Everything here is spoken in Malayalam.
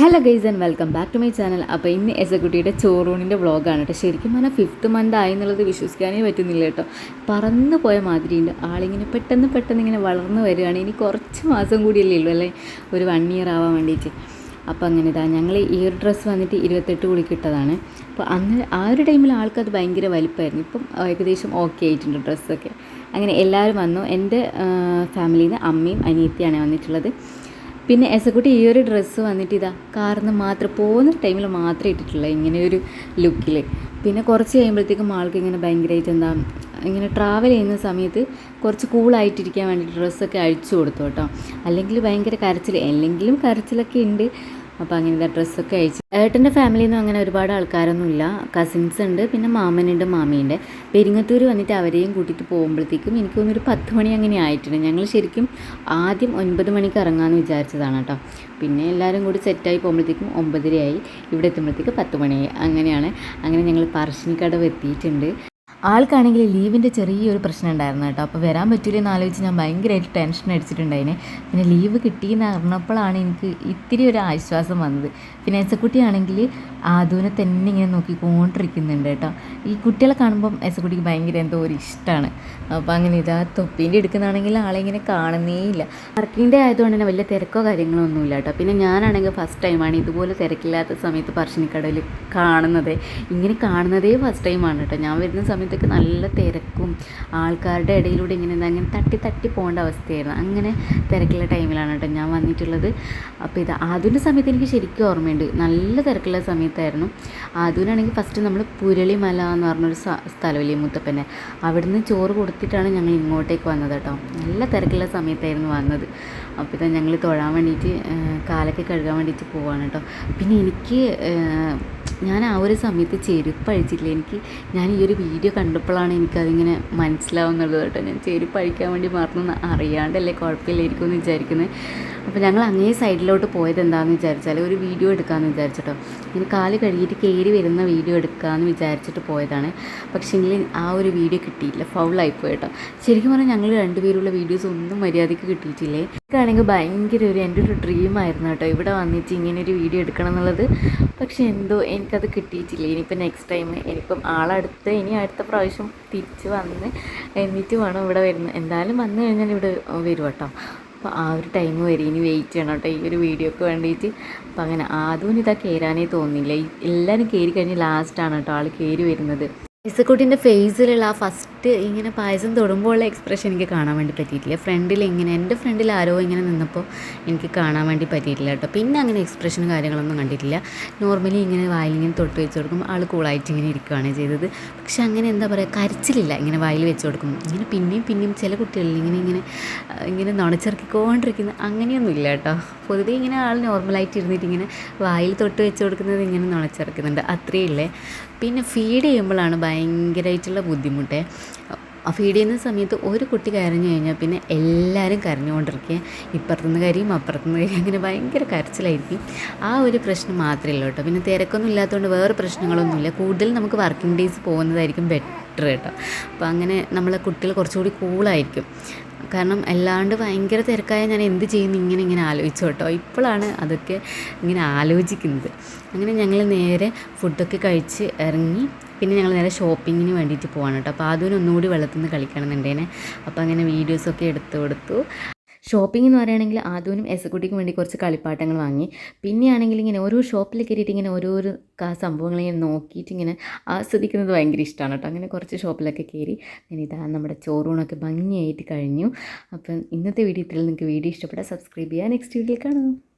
Hello guys and welcome back to my channel അപ്പോൾ ഇന്ന് എസക്കുട്ടിയുടെ ചോറൂണിന്റെ വ്ളോഗാണ് കേട്ടോ. ശരിക്കും പറഞ്ഞാൽ ഫിഫ്ത്ത് മന്ത് ആയി എന്നുള്ളത് വിശ്വസിക്കാനേ പറ്റുന്നില്ല കേട്ടോ. പറന്നു പോയ മാതിരിയുണ്ട്. ആളിങ്ങനെ പെട്ടെന്ന് പെട്ടെന്ന് ഇങ്ങനെ വളർന്നു വരികയാണ്. ഇനി കുറച്ച് മാസം കൂടിയല്ലേ ഉള്ളൂ അല്ലേ? ഒരു വൺ ഇയർ ആവാൻ വേണ്ടിയിട്ട്. അപ്പോൾ അങ്ങനെ ഇതാ ഞങ്ങൾ ഈ ഒരു ഡ്രസ്സ് വന്നിട്ട് ഇരുപത്തെട്ട് കൂടി കിട്ടതാണ്. അപ്പോൾ അന്ന് ആ ഒരു ടൈമിൽ ആൾക്കത് ഭയങ്കര വലിപ്പമായിരുന്നു ഇപ്പം ഏകദേശം ഓക്കെ ആയിട്ടുണ്ട് ഡ്രസ്സൊക്കെ അങ്ങനെ എല്ലാവരും വന്നു. എന്റെ ഫാമിലിയിൽ നിന്ന് അമ്മയും അനിയത്തിയാണ് വന്നിട്ടുള്ളത്. പിന്നെ എസക്കുട്ടി ഈ ഒരു ഡ്രസ്സ് വന്നിട്ട് ഇതാ കാർന്ന് മാത്രം പോകുന്ന ടൈമിൽ മാത്രം ഇട്ടിട്ടുള്ള ഇങ്ങനെ ഒരു ലുക്കിൽ പിന്നെ കുറച്ച് കഴിയുമ്പോഴത്തേക്കും ആൾക്ക് ഇങ്ങനെ ഭയങ്കരമായിട്ട് എന്താ ഇങ്ങനെ ട്രാവൽ ചെയ്യുന്ന സമയത്ത് കുറച്ച് കൂളായിട്ടിരിക്കാൻ വേണ്ടി ഡ്രസ്സൊക്കെ അഴിച്ചു കൊടുത്തു കേട്ടോ. അല്ലെങ്കിൽ ഭയങ്കര കരച്ചിൽ അല്ലെങ്കിലും കരച്ചിലൊക്കെ ഉണ്ട് അപ്പോൾ അങ്ങനെ ഡ്രസ്സൊക്കെ അയച്ചു. ഏട്ടന്റെ ഫാമിലിയിൽ അങ്ങനെ ഒരുപാട് ആൾക്കാരൊന്നുമില്ല. കസിൻസ് ഉണ്ട് പിന്നെ മാമനുണ്ട് മാമിയുണ്ട്. പെരിങ്ങത്തൂർ വന്നിട്ട് അവരെയും കൂട്ടിയിട്ട് പോകുമ്പോഴത്തേക്കും എനിക്ക് തോന്നുന്നൊരു പത്ത് മണി അങ്ങനെ ആയിട്ടുണ്ട്. ഞങ്ങൾ ശരിക്കും ആദ്യം ഒൻപത് മണിക്ക് ഇറങ്ങാമെന്ന് വിചാരിച്ചതാണ് കേട്ടോ. പിന്നെ എല്ലാവരും കൂടി സെറ്റായി പോകുമ്പോഴത്തേക്കും ഒമ്പതരയായി. ഇവിടെ എത്തുമ്പോഴത്തേക്ക് പത്ത് മണിയായി. അങ്ങനെയാണ് അങ്ങനെ ഞങ്ങൾ പറശ്ശിനിക്കടവ് എത്തിയിട്ടുണ്ട്. ആൾക്കാണെങ്കിൽ ലീവിന്റെ ചെറിയൊരു പ്രശ്നം ഉണ്ടായിരുന്നു കേട്ടോ. അപ്പോൾ വരാൻ പറ്റില്ലെന്ന് ആലോചിച്ച് ഞാൻ ഭയങ്കരമായിട്ട് ടെൻഷൻ അടിച്ചിട്ടുണ്ടായിനെ. പിന്നെ ലീവ് കിട്ടിയെന്ന് അറിഞ്ഞപ്പോഴാണ് എനിക്ക് ഇത്തിരി ഒരു ആശ്വാസം വന്നത്. പിന്നെ എസക്കുട്ടിയാണെങ്കിൽ ആദൂനെ തന്നെ ഇങ്ങനെ നോക്കിക്കൊണ്ടിരിക്കുന്നുണ്ട് കേട്ടോ. ഈ കുട്ടികളെ കാണുമ്പം എസക്കുട്ടിക്ക് ഭയങ്കര എന്തോ ഒരു ഇഷ്ടമാണ് അപ്പോൾ അങ്ങനെ ഇതാ തൊപ്പീന്റെ എടുക്കുന്നതാണെങ്കിൽ ആളെ ഇങ്ങനെ കാണുന്നേ ഇല്ല വർക്കിന്റെ ആയതുകൊണ്ട് തന്നെ വലിയ തിരക്കോ കാര്യങ്ങളോ ഒന്നുമില്ല കേട്ടോ. പിന്നെ ഞാനാണെങ്കിൽ ഫസ്റ്റ് ടൈമാണ് ഇതുപോലെ തിരക്കില്ലാത്ത സമയത്ത് പറശ്ശിനിക്കടയിൽ കാണുന്നത്. ഇങ്ങനെ കാണുന്നതേ ഫസ്റ്റ് ടൈമാണ് കേട്ടോ. ഞാൻ വരുന്ന സമയത്തൊക്കെ നല്ല തിരക്കും. ആൾക്കാരുടെ ഇടയിലൂടെ ഇങ്ങനെ അങ്ങനെ തട്ടി തട്ടി പോകേണ്ട അവസ്ഥയായിരുന്നു. അങ്ങനെ തിരക്കുള്ള ടൈമിലാണ് കേട്ടോ ഞാൻ വന്നിട്ടുള്ളത്. അപ്പോൾ ഇത് ആദ്യന്റെ സമയത്ത് എനിക്ക് ശരിക്കും ഓർമ്മയുണ്ട്. നല്ല തിരക്കുള്ള സമയത്തായിരുന്നു. അതിനാണെങ്കിൽ ഫസ്റ്റ് നമ്മൾ പുരളിമല എന്ന് പറഞ്ഞൊരു സ്ഥലമില്ലേ മുത്തപ്പനെ. അവിടുന്ന് ചോറ് കൊടുത്തിട്ടാണ് ഞങ്ങൾ ഇങ്ങോട്ടേക്ക് വന്നത് കേട്ടോ. നല്ല തിരക്കുള്ള സമയത്തായിരുന്നു വന്നത്. അപ്പോൾ ഇതാ ഞങ്ങൾ തൊഴാൻ വേണ്ടിയിട്ട് കാലൊക്കെ കഴുകാൻ വേണ്ടിയിട്ട് പോവാണ് കേട്ടോ. പിന്നെ എനിക്ക് ഞാൻ ആ ഒരു സമയത്ത് ചെരുപ്പ് എനിക്ക് ഞാൻ ഈ ഒരു വീഡിയോ കണ്ടപ്പോഴാണ് എനിക്കതിങ്ങനെ മനസ്സിലാവുന്നത് കേട്ടോ. ഞാൻ ചെരുപ്പ് അഴിക്കാൻ വേണ്ടി മറന്നു അറിയാണ്ടല്ലേ കുഴപ്പമില്ലായിരിക്കും എന്ന് വിചാരിക്കുന്നത് അപ്പോൾ ഞങ്ങൾ അങ്ങേ സൈഡിലോട്ട് പോയത് എന്താണെന്ന് വിചാരിച്ചാൽ ഒരു വീഡിയോ എടുക്കാമെന്ന് വിചാരിച്ചിട്ടോ. ഇങ്ങനെ കാൽ കഴുകിയിട്ട് കയറി വരുന്ന വീഡിയോ എടുക്കാമെന്ന് വിചാരിച്ചിട്ട് പോയതാണ്. പക്ഷേ എങ്കിൽ ആ ഒരു വീഡിയോ കിട്ടിയില്ല. ഫൗളായി പോയിട്ടോ. ശരിക്കും പറഞ്ഞാൽ ഞങ്ങൾ രണ്ടുപേരുള്ള വീഡിയോസ് ഒന്നും മര്യാദയ്ക്ക് കിട്ടിയിട്ടില്ലേ. എനിക്കാണെങ്കിൽ ഭയങ്കര ഒരു എന്റെ ഒരു ഡ്രീമായിരുന്നു കേട്ടോ. ഇവിടെ വന്നിട്ട് ഇങ്ങനെ ഒരു വീഡിയോ എടുക്കണം എന്നുള്ളത്. പക്ഷേ എന്തോ എനിക്കത് കിട്ടിയിട്ടില്ല. ഇനിയിപ്പോൾ നെക്സ്റ്റ് ടൈം ഇനിയിപ്പം ആളടുത്ത് ഇനി അടുത്ത പ്രാവശ്യം തിരിച്ച് വന്ന് എന്നിട്ട് വേണം ഇവിടെ വരുന്നത് എന്തായാലും വന്നു കഴിഞ്ഞാൽ ഇവിടെ വരും കേട്ടോ അപ്പോൾ ആ ഒരു ടൈം വരെ ഇനി വെയിറ്റ് ചെയ്യണം കേട്ടോ ഈ ഒരു വീഡിയോക്ക് വേണ്ടിയിട്ട് അപ്പോൾ അങ്ങനെ ആദ്യം ഇതാ കയറാനേ തോന്നില്ല. എല്ലാവരും കയറി കഴിഞ്ഞ് ലാസ്റ്റാണ് കേട്ടോ ആൾ കയറി വരുന്നത്. ഇസക്കുട്ടിന്റെ ഫേസിലുള്ള ആ ഫസ്റ്റ് ഇങ്ങനെ പായസം തൊടുമ്പോഴുള്ള എക്സ്പ്രഷൻ എനിക്ക് കാണാൻ വേണ്ടി പറ്റിയിട്ടില്ല. ഫ്രണ്ടിൽ ഇങ്ങനെ എന്റെ ഫ്രണ്ടിൽ ആരോ ഇങ്ങനെ നിന്നപ്പോൾ എനിക്ക് കാണാൻ വേണ്ടി പറ്റിയിട്ടില്ല കേട്ടോ. പിന്നെ അങ്ങനെ എക്സ്പ്രഷനും കാര്യങ്ങളൊന്നും കണ്ടിട്ടില്ല. നോർമലി ഇങ്ങനെ വായിലിങ്ങനെ തൊട്ട് വെച്ച് കൊടുക്കും ആൾ കൂളായിട്ട് ഇങ്ങനെ ഇരിക്കുകയാണ് ചെയ്തത്. പക്ഷെ അങ്ങനെ എന്താ പറയുക കരച്ചിലില്ല ഇങ്ങനെ വായിൽ വെച്ച് കൊടുക്കും ഇങ്ങനെ പിന്നെയും പിന്നെയും ചില കുട്ടികളിൽ ഇങ്ങനെ ഇങ്ങനെ ഇങ്ങനെ നുണച്ചിറക്കിക്കൊണ്ടിരിക്കുന്ന അങ്ങനെയൊന്നും ഇല്ല കേട്ടോ. പൊതുവേ ഇങ്ങനെ ആൾ നോർമലായിട്ട് ഇരുന്നിട്ട് ഇങ്ങനെ വായിൽ തൊട്ട് വെച്ച് കൊടുക്കുന്നത് ഇങ്ങനെ നുണച്ചിറക്കുന്നുണ്ട്. അത്രയേ ഉള്ളേ. പിന്നെ ഫീഡ് ചെയ്യുമ്പോഴാണ് ഭയങ്കരമായിട്ടുള്ള ബുദ്ധിമുട്ടേ. ഫീഡ് ചെയ്യുന്ന സമയത്ത് ഒരു കുട്ടി കരഞ്ഞു കഴിഞ്ഞാൽ പിന്നെ എല്ലാവരും കരഞ്ഞുകൊണ്ടിരിക്കുക ഇപ്പുറത്തുനിന്ന് കരയും അപ്പുറത്തുനിന്ന് കരയും. അങ്ങനെ ഭയങ്കര കരച്ചിലായിരിക്കും. ആ ഒരു പ്രശ്നം മാത്രമേ ഉള്ളൂ കേട്ടോ. പിന്നെ തിരക്കൊന്നും ഇല്ലാത്തതുകൊണ്ട് വേറെ പ്രശ്നങ്ങളൊന്നുമില്ല. കൂടുതൽ നമുക്ക് വർക്കിംഗ് ഡേയ്സ് പോകുന്നതായിരിക്കും ബെറ്റർ കേട്ടോ. അപ്പോൾ അങ്ങനെ നമ്മളെ കുട്ടികൾ കുറച്ചുകൂടി കൂളായിരിക്കും കാരണം അല്ലാണ്ട് ഭയങ്കര തിരക്കായ ഞാൻ എന്ത് ചെയ്യുന്നു ഇങ്ങനെ ഇങ്ങനെ ആലോചിച്ചു കേട്ടോ ഇപ്പോഴാണ് അതൊക്കെ ഇങ്ങനെ ആലോചിക്കുന്നത്. അങ്ങനെ ഞങ്ങൾ നേരെ ഫുഡൊക്കെ കഴിച്ച് ഇറങ്ങി പിന്നെ ഞങ്ങൾ നേരെ ഷോപ്പിങ്ങിന് വേണ്ടിയിട്ട് പോവാണ് കേട്ടോ. അപ്പോൾ അതുവിനൊന്നുകൂടി ഒന്നുകൂടി വെള്ളത്തിൽ നിന്ന് കളിക്കണം എന്നുണ്ടേനെ അപ്പോൾ അങ്ങനെ വീഡിയോസൊക്കെ എടുത്തു കൊടുത്തു. ഷോപ്പിംഗ് എന്ന് പറയുകയാണെങ്കിൽ ആദ്യനും എസക്കുട്ടിക്കും വേണ്ടി കുറച്ച് കളിപ്പാട്ടങ്ങൾ വാങ്ങി. പിന്നെയാണെങ്കിൽ ഇങ്ങനെ ഓരോ ഷോപ്പിൽ കയറിയിട്ട് ഇങ്ങനെ ഓരോരോ സംഭവങ്ങൾ ഇങ്ങനെ നോക്കിയിട്ട് ഇങ്ങനെ ആസ്വദിക്കുന്നത് ഭയങ്കര ഇഷ്ടമാണ് കേട്ടോ. അങ്ങനെ കുറച്ച് ഷോപ്പിലൊക്കെ കയറി. ഇങ്ങനെ ഇതാ നമ്മുടെ ചോറൂണൊക്കെ ഭംഗിയായിട്ട് കഴിഞ്ഞു. അപ്പം ഇന്നത്തെ വീഡിയോ ഇത്രയും നിങ്ങൾക്ക് വീഡിയോ ഇഷ്ടപ്പെട്ടാൽ സബ്സ്ക്രൈബ് ചെയ്യുക. നെക്സ്റ്റ് വീഡിയോയിൽ കാണാം.